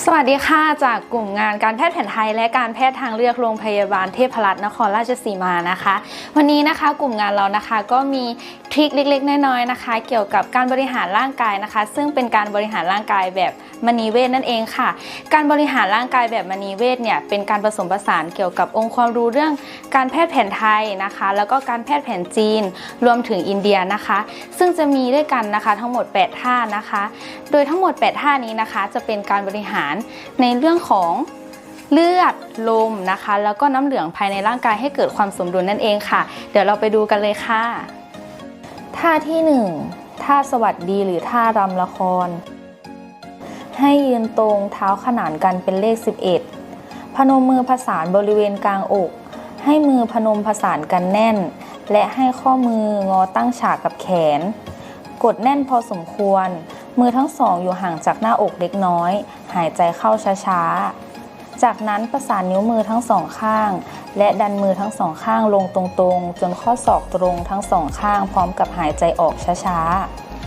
สวัสดีค่ะ จากกลุ่มงานการแพทย์แผนไทย และการแพทย์ทางเลือกโรงพยาบาลเทพรัตน์นครราชสีมานะคะ วันนี้นะคะกลุ่มงานเรานะคะก็มีทริคเล็กๆ น้อยๆนะคะ เกี่ยวกับการบริหารร่างกายนะคะ ซึ่งเป็นการบริหารร่างกายแบบมณีเวทนั่นเองค่ะ การบริหารร่างกายแบบมณีเวทเนี่ยเป็นการผสมผสานเกี่ยวกับองค์ความรู้เรื่องการแพทย์แผนไทยนะคะ แล้วก็การแพทย์แผนจีน รวมถึงอินเดียนะคะ ซึ่งจะมีด้วยกันนะคะทั้งหมด 8 ท่านะคะ โดยทั้งหมด 8 ท่านี้นะคะ จะเป็นการบริหารารในเรื่องของเลือดลมนะคะ แล้วก็น้ำเหลืองภายในร่างกายให้เกิดความสมดุลนั่นเองค่ะ เดี๋ยวเราไปดูกันเลยค่ะท่าที่ 1ท่าสวัสดีหรือท่ารำละคร ให้ยืนตรงเท้าขนานกันเป็นเลข 11 พนมมือผสานบริเวณกลางอก ให้มือพนมผสานกันแน่น และให้ข้อมืองอตั้งฉากกับแขน กดแน่นพอสมควร มือทั้งสองอยู่ห่างจากหน้าอกเล็กน้อย หายใจเข้าช้าๆ จากนั้นประสานนิ้วมือทั้งสองข้าง และดันมือทั้งสองข้างลงตรงๆ จนข้อศอกตรงทั้งสองข้างพร้อมกับหายใจออกช้า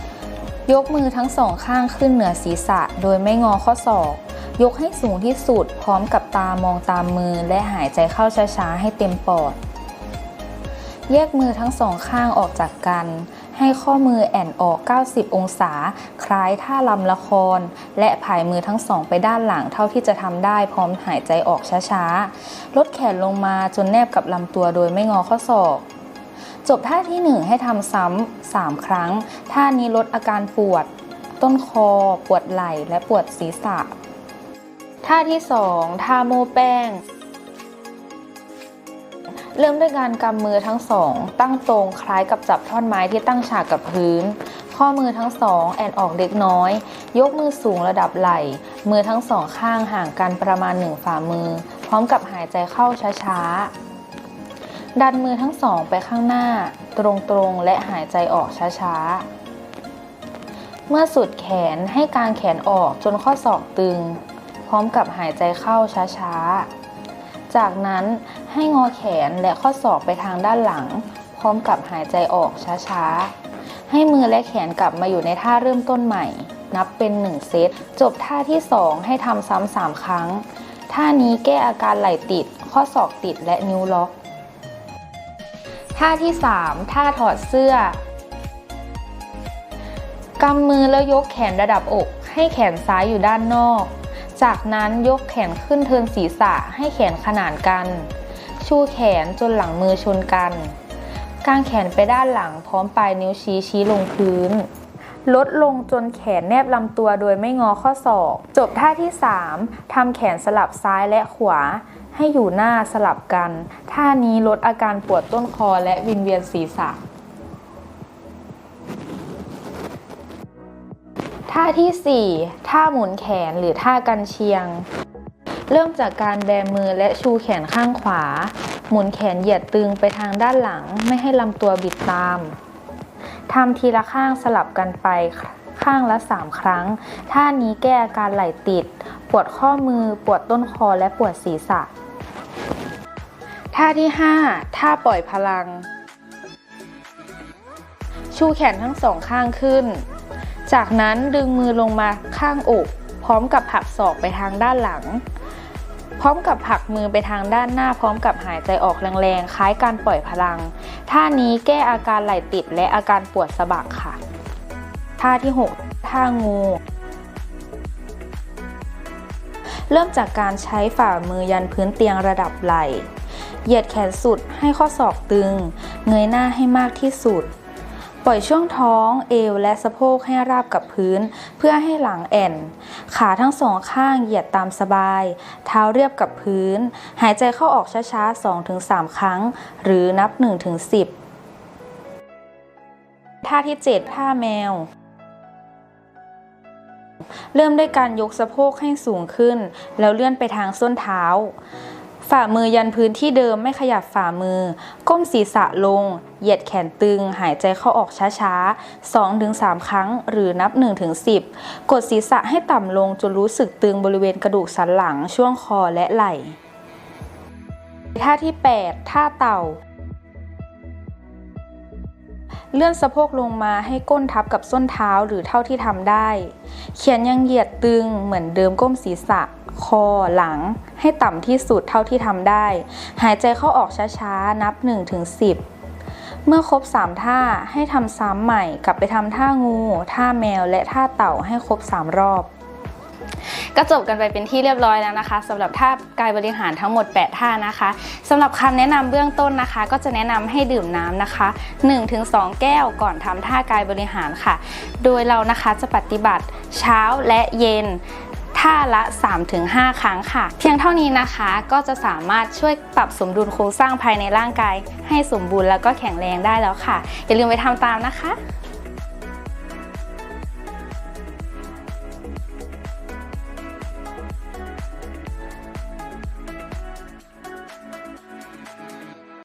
ๆ ยกมือทั้งสองข้างขึ้นเหนือศีรษะโดยไม่งอข้อศอก ยกให้สูงที่สุดพร้อมกับตามองตามมือและหายใจเข้าช้าๆ ให้เต็มปอด แยกมือทั้งสองข้างออกจากกัน ให้ข้อมือแอนออก 90 องศา คล้ายท่าลำละคร และผายมือทั้งสองไปด้านหลังเท่าที่จะทำได้พร้อมหายใจออกช้าๆ ลดแขนลงมาจนแนบกับลำตัวโดยไม่งอข้อศอกจบท่าที่ 1 ให้ทำซ้ำ3ครั้ง ท่านี้ลดอาการปวด ต้นคอ ปวดไหล่ และปวดศีรษะ ท่าที่ 2 ท่าโมแป้ง เริ่มด้วยการกำมือทั้งสอง ตั้งตรงคล้ายกับจับท่อนไม้ที่ตั้งฉากกับพื้น ข้อมือทั้งสองแอนออกเล็กน้อย ยกมือสูงระดับไหล่ มือทั้งสองข้างห่างกันประมาณหนึ่งฝ่ามือ พร้อมกับหายใจเข้าช้าๆ ดันมือทั้งสองไปข้างหน้า ตรงๆ และหายใจออกช้าๆ เมื่อสุดแขนให้กางแขนออกจนข้อศอกตึง พร้อมกับหายใจเข้าช้าๆ จากนั้นให้งอแขนและข้อศอกไปทางด้านหลัง พร้อมกับหายใจออกช้าๆ ให้มือและแขนกลับมาอยู่ในท่าเริ่มต้นใหม่ นับเป็น 1 เซต จบท่าที่ 2 ให้ทำซ้ำ3ครั้ง ท่านี้แก้อาการไหล่ติด ข้อศอกติดและนิ้วล็อก ท่าที่ 3 ท่าถอดเสื้อกำมือแล้วยกแขนระดับอก ให้แขนซ้ายอยู่ด้านนอก จากนั้นยกแขนขึ้นเทินศีรษะให้แขนขนานกัน ชูแขนจนหลังมือชนกันกางแขนไปด้านหลังพร้อมปลายนิ้วชี้ชี้ลงพื้น ลดลงจนแขนแนบลำตัวโดยไม่งอข้อศอก จบท่าที่ 3ทำแขนสลับซ้ายและขวา ให้อยู่หน้าสลับกัน ท่านี้ลดอาการปวดต้นคอและวิงเวียนศีรษะ ท่าที่ 4 ท่าหมุนแขนหรือท่ากันเชียง เริ่มจากการแบมือและชูแขนข้างขวา หมุนแขนเหยียดตึงไปทางด้านหลัง ไม่ให้ลำตัวบิดตามทำทีละข้างสลับกันไปข้างละ 3 ครั้ง ท่านี้แก้อาการไหล่ติด ปวดข้อมือ ปวดต้นคอและปวดศีรษะ ท่าที่ 5 ท่าปล่อยพลัง ชูแขนทั้งสองข้างขึ้น จากนั้นดึงมือลงมาข้างอก พร้อมกับผลักศอกไปทางด้านหลัง พร้อมกับผลักมือไปทางด้านหน้าพร้อมกับหายใจออกแรงๆ คล้ายการปล่อยพลัง ท่านี้แก้อาการไหล่ติดและอาการปวดสะบักค่ะ ท่าที่ 6 ท่างูเริ่มจากการใช้ฝ่ามือยันพื้นเตียงระดับไหล่ เหยียดแขนสุดให้ข้อศอกตึง เงยหน้าให้มากที่สุด ปล่อยช่วงท้อง เอวและสะโพกให้ราบกับพื้น เพื่อให้หลังแอนขาทั้งสองข้างเหยียดตามสบาย เท้าเรียบกับพื้น หายใจเข้าออกช้าๆ 2-3 ครั้ง หรือนับ 1-10 ท่าที่ 7 ท่าแมวเริ่มด้วยการยกสะโพกให้สูงขึ้น แล้วเลื่อนไปทางส้นเท้า ฝ่ามือยันพื้นที่เดิมไม่ขยับฝ่ามือ ก้มศีรษะลง เหยียดแขนตึง หายใจเข้าออกช้าๆ 2-3 ครั้ง หรือนับ 1-10 กดศีรษะให้ต่ำลงจนรู้สึกตึงบริเวณกระดูกสันหลังช่วงคอและไหล่ ท่าที่ 8 ท่าเต่า เลื่อนสะโพกลงมาให้ก้นทับกับส้นเท้าหรือเท่าที่ทำได้ เขียนยังเหยียดตึงเหมือนเดิมก้มศีรษะ คอหลัง ให้ต่ำที่สุดเท่าที่ทำได้ หายใจเข้าออกช้าๆ นับ 1-10 เมื่อครบ 3 ท่าให้ทำซ้ำใหม่กลับไปทำท่างู ท่าแมวและท่าเต่าให้ครบ 3 รอบ ก็จบกันไปเป็นที่เรียบร้อยแล้วนะคะสำหรับท่ากายบริหารทั้งหมด 8 ท่านะคะสำหรับคำแนะนำเบื้องต้นนะคะ ก็จะแนะนำให้ดื่มน้ำนะคะ 1-2 แก้วก่อนทำท่ากายบริหารค่ะ โดยเรานะคะจะปฏิบัติเช้าและเย็นท่าละ 3-5 ครั้งค่ะ เพียงเท่านี้นะคะก็จะสามารถช่วยปรับสมดุลโครงสร้างภายในร่างกาย ให้สมบูรณ์แล้วก็แข็งแรงได้แล้วค่ะ อย่าลืมไปทำตามนะคะ